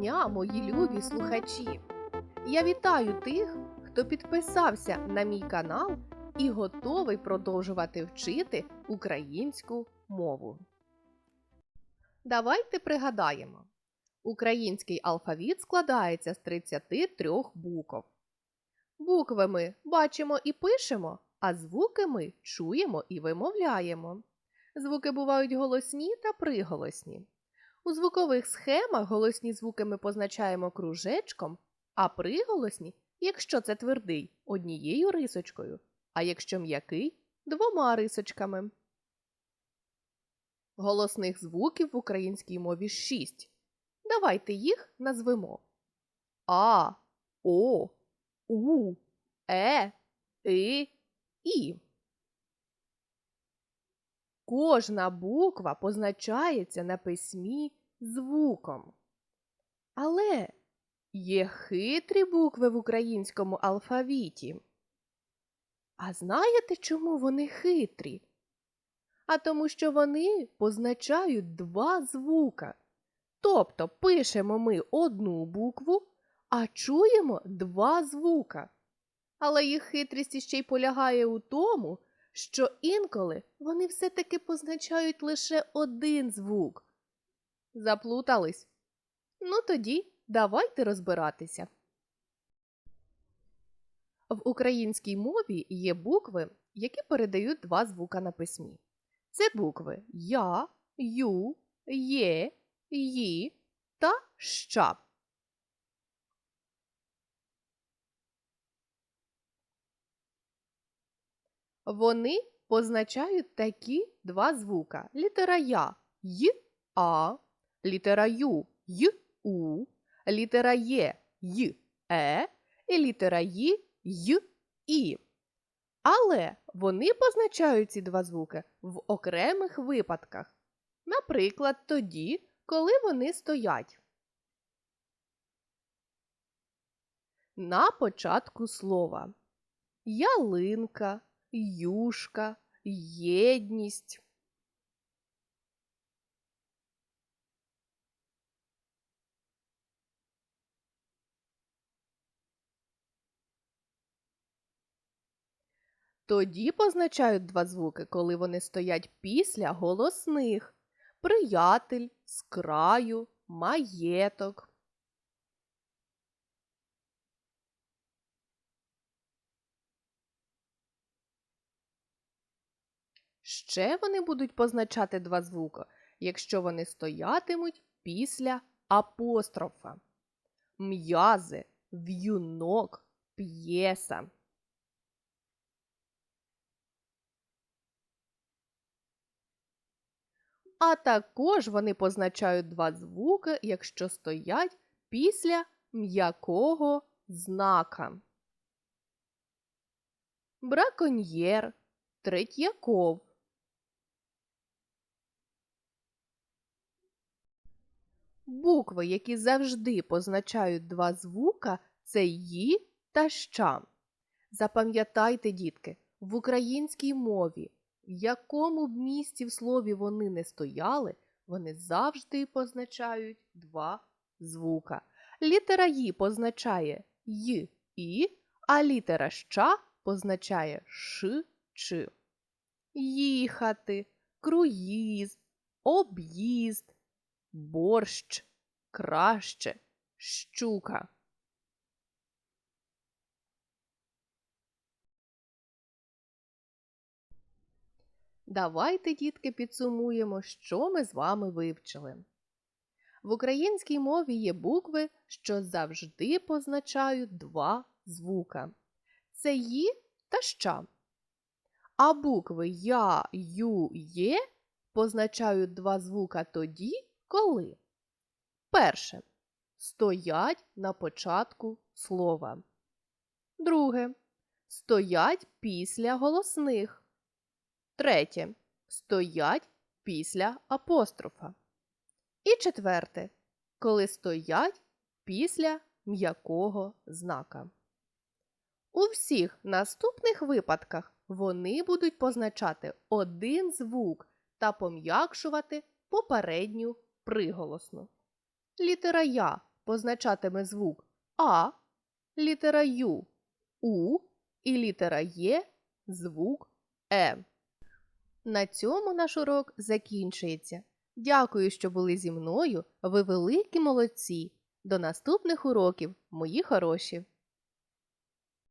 дня, мої любі слухачі! Я вітаю тих, хто підписався на мій канал і готовий продовжувати вчити українську мову. Давайте пригадаємо. Український алфавіт складається з 33 букв. Букви ми бачимо і пишемо, а звуки ми чуємо і вимовляємо. Звуки бувають голосні та приголосні. У звукових схемах голосні звуки ми позначаємо кружечком, а приголосні, якщо це твердий, однією рисочкою, а якщо м'який двома рисочками. Голосних звуків в українській мові шість. Давайте їх назвемо А, О, У, Е, И, І. Кожна буква позначається на письмі звуком. Але є хитрі букви в українському алфавіті. А знаєте, чому вони хитрі? А тому, що вони позначають два звука. Тобто пишемо ми одну букву, а чуємо два звука. Але їх хитрість іще й полягає у тому, що інколи вони все-таки позначають лише один звук. Заплутались? Ну тоді давайте розбиратися. В українській мові є букви, які передають два звука на письмі. Це букви Я, Ю, Є, Ї та Ща. Вони позначають такі два звука: літера Я Й А, літера Ю Й У, літера Є Й Е і літера Ї Й І. Але вони позначають ці два звуки в окремих випадках. Наприклад, тоді, коли вони стоять. На початку слова ялинка, юшка, єдність. Тоді позначають два звуки, коли вони стоять після голосних приятель, з краю, маєток. Ще вони будуть позначати два звуки, якщо вони стоятимуть після апострофа. М'язи, в'юнок, п'єса. А також вони позначають два звуки, якщо стоять після м'якого знака. Браконьєр, Третьяков. Букви, які завжди позначають два звука, це «ї» та «ща». Запам'ятайте, дітки, в українській мові, в якому б місці в слові вони не стояли, вони завжди позначають два звука. Літера «ї» позначає «й» і, а літера «ща» позначає «ш» чи. Їхати, круїз, об'їзд, борщ, краще, щука. Давайте, дітки, підсумуємо, що ми з вами вивчили. В українській мові є букви, що завжди позначають два звука. Це «ї» та «ща». А букви Я, Ю, Є позначають два звука тоді, коли перше стоять на початку слова. Друге стоять після голосних. Третє стоять після апострофа. І четверте, коли стоять після м'якого знака. У всіх наступних випадках вони будуть позначати один звук та пом'якшувати попередню приголосну. Літера Я позначатиме звук А, літера Ю, У і літера Є звук Е. На цьому наш урок закінчується. Дякую, що були зі мною. Ви великі молодці. До наступних уроків, мої хороші!